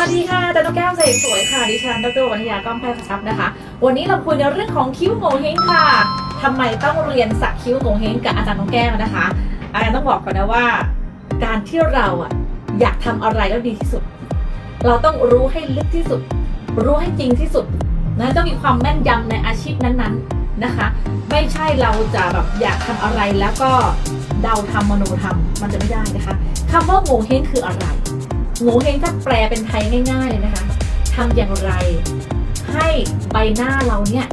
วัสดีค่ะอาจารย์นกแก้วใสสวยค่ะ ดิฉัน ดรวัฒยาก้องแพทย์ทรัพย์นะคะ วันนี้เราคุยในเรื่องของคิ้วโงเฮงค่ะทำไมต้องเรียนสักคิ้วโงเฮงกับอาจารย์นกแก้วนะคะ อาจารย์ต้องบอกก่อนนะว่า การที่เราอะอยากทำอะไรแล้วดีที่สุด เราต้องรู้ให้ลึกที่สุด รู้ให้จริงที่สุดนะต้องมีความแม่นยำในอาชีพนั้นๆนะคะ ไม่ใช่เราจะแบบอยากทำอะไรแล้วก็เดาทำมโนทำมันจะไม่ได้นะคะคำว่าโงเฮงคืออะไร โงเฮงถ้าแปลเป็นไทยง่ายๆเลยนะคะทำอย่างไร ให้ใบหน้าเราเนี่ย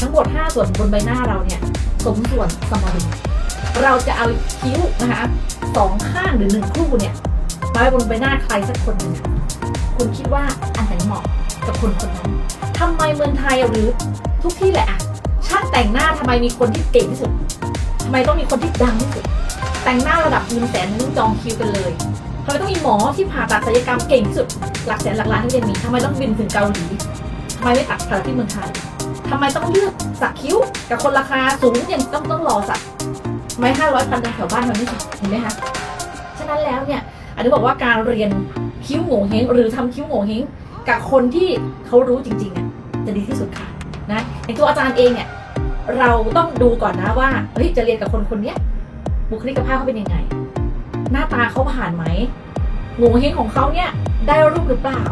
ทั้งหมด 5 ส่วนบนใบหน้าเราเนี่ย สมส่วนสมดุลเราจะเอาคิ้วนะคะสองข้างหรือหนึ่งคู่เนี่ยมาไว้บนใบหน้าใครสักคนหนึ่งคุณคิดว่าอันไหนเหมาะกับคนคนนั้นทำไมเมืองไทยหรือทุกที่แหละอะช่างแต่งหน้าทำไมมีคนที่เก่งที่สุดทำไมต้องมีคนที่ดังที่สุด แต่งหน้าระดับเงินแสนต้องจองคิวกันเลย ทำไมต้องมีหมอที่ผ่าตัดศัลยกรรมเก่งที่สุดหลักแสนหลักล้านที่เรียนมีทำไมต้องบินถึงเกาหลีทำไมไม่ตัดผ่าที่เมืองไทยทำไมต้องเลือกสักคิ้วกับคนราคาสูงยังต้องต้องรอสักไม่ห้าร้อยพันแถวบ้านมันไม่สักเห็นไหมคะฉะนั้นแล้วเนี่ยอันนี้บอกว่าการเรียนคิ้วโง่เฮงหรือทำคิ้วโง่เฮงกับคนที่เขารู้จริงๆอะจะดีที่สุดค่ะนะในตัวอาจารย์เองเนี่ยเราต้องดูก่อนนะว่าเฮ้ยจะเรียนกับคนคนเนี้ยบุคลิกภาพเขาเป็นยังไง หน้าตาเขาผ่านไหมโงเฮงของเขาเนี่ยได้รูปหรือเปล่า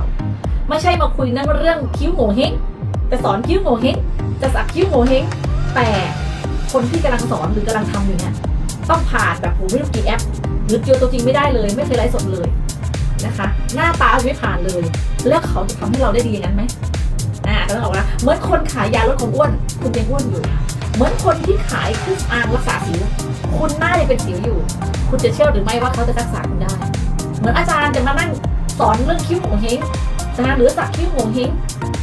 ไม่ใช่มาคุยนั่งเรื่องคิ้วโงเฮงจะสอนคิ้วโงเฮงจะสักคิ้วโงเฮงแต่คนที่กำลังสอนหรือกำลังทำอยู่เนี่ยต้องผ่านแบบโหไม่รู้กี่แอป หรือเจอตัวจริงไม่ได้เลย ไม่เคยไลฟ์สดเลยนะคะ หน้าตาไม่ผ่านเลย แล้วเขาจะทำให้เราได้ดีอย่างนั้นไหมอ่าก็ต้องบอกว่าเหมือนคนขายยาลดความอ้วน คุณยังอ้วนอยู่ เหมือนคนที่ขายเครื่องอางรักษาสิว คุณหน้ายังเป็นสิวอยู่ คุณจะเชื่อหรือไม่ว่าเขาจะรักษาคุณได้ เหมือนอาจารย์จะมานั่งสอนเรื่องคิ้วโงเฮงนะหรือสักคิ้วโงเฮง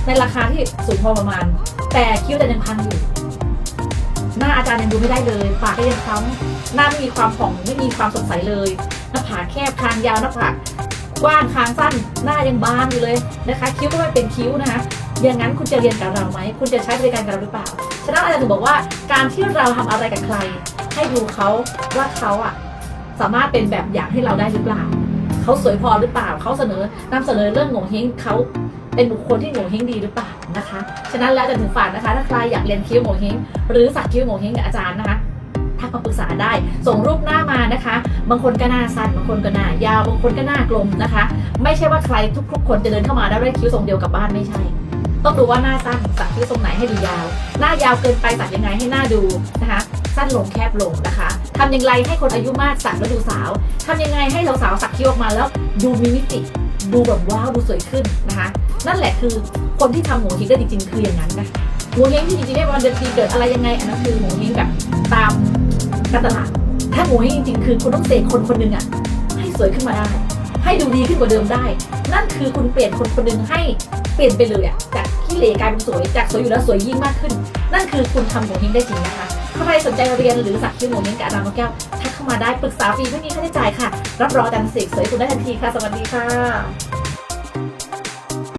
ในราคาที่สูงพอประมาณ แต่คิ้วแต่ยังพังอยู่ หน้าอาจารย์ยังดูไม่ได้เลย ปากก็ยังค้ำหน้าไม่มีความผ่องไม่มีความสดใสเลยหน้าผากแคบคางยาวหน้าผากกว้างคางสั้นหน้ายังบานอยู่เลยนะคะ คิ้วก็ไม่เป็นคิ้วนะคะ อย่างนั้นคุณจะเรียนกับเราไหม คุณจะใช้บริการกับเราหรือเปล่า ฉะนั้นอาจารย์ถึงบอกว่าการที่เราทำอะไรกับใคร ให้ดูเขาว่าเขาอะสามารถเป็นแบบอย่างให้เราได้หรือเปล่า เขาสวยพอหรือเปล่า เขาเสนอนำเสนอเรื่องโง่เฮงเขาเป็นบุคคลที่โง่เฮงดีหรือเปล่านะคะ ฉะนั้นแล้วอาจะถึงฝากนะคะ ถ้าใครอยากเรียนคิ้วโง่เฮงหรือสักคิ้วโง่เฮงกับอาจารย์นะคะทักมาปรึกษาได้ ส่งรูปหน้ามานะคะ บางคนก็หน้าสั้น บางคนก็หน้ายาว บางคนก็หน้ากลมนะคะ ไม่ใช่ว่าใครทุกๆคนจะเดินเข้ามาได้ด้คิ้วทรงเดียวกับบ้านไม่ใช่ ต้องดูว่าหน้าสั้นสักคิ้วทรงไหนให้ดูยาว หน้ายาวเกินไปสักยังไงให้หน้าดูนะคะ สั้นลงแคบลงนะคะทำอย่างไรให้คนอายุมากสักแล้วดูสาวทำยังไงให้สาวๆสักคิ้วออกมาแล้วดูมีมิติดูแบบว้าวดูสวยขึ้นนะคะ นั่นแหละคือคนที่ทำโหงเฮงได้จริงๆคืออย่างนั้นนะโหงเฮงที่จริงๆได้วันเดือนปีเกิดอะไรยังไงอันนั้นคือโหงเฮงแบบตามการตลาดถ้าโหงเฮงจริงๆคือคุณต้องเสกคนคนหนึ่งอะให้สวยขึ้นมาได้ให้ดูดีขึ้นกว่าเดิมได้ นั่นคือคุณเปลี่ยนคนคนหนึ่งให้เปลี่ยนไปเลยอะจาก ขี้เหร่กลายเป็นสวย จากสวยอยู่แล้วสวยยิ่งมากขึ้น นั่นคือคุณทำโหงเฮงได้จริงนะคะใครสนใจเรียนหรือสักคิ้วโหงเฮงกับอาจารย์นกแก้วทักเข้ามาได้ปรึกษาฟรีไม่มีค่าใช้จ่ายค่ะ รับรองอาจารย์เสกสวยคุณได้ทันทีค่ะ สวัสดีค่ะ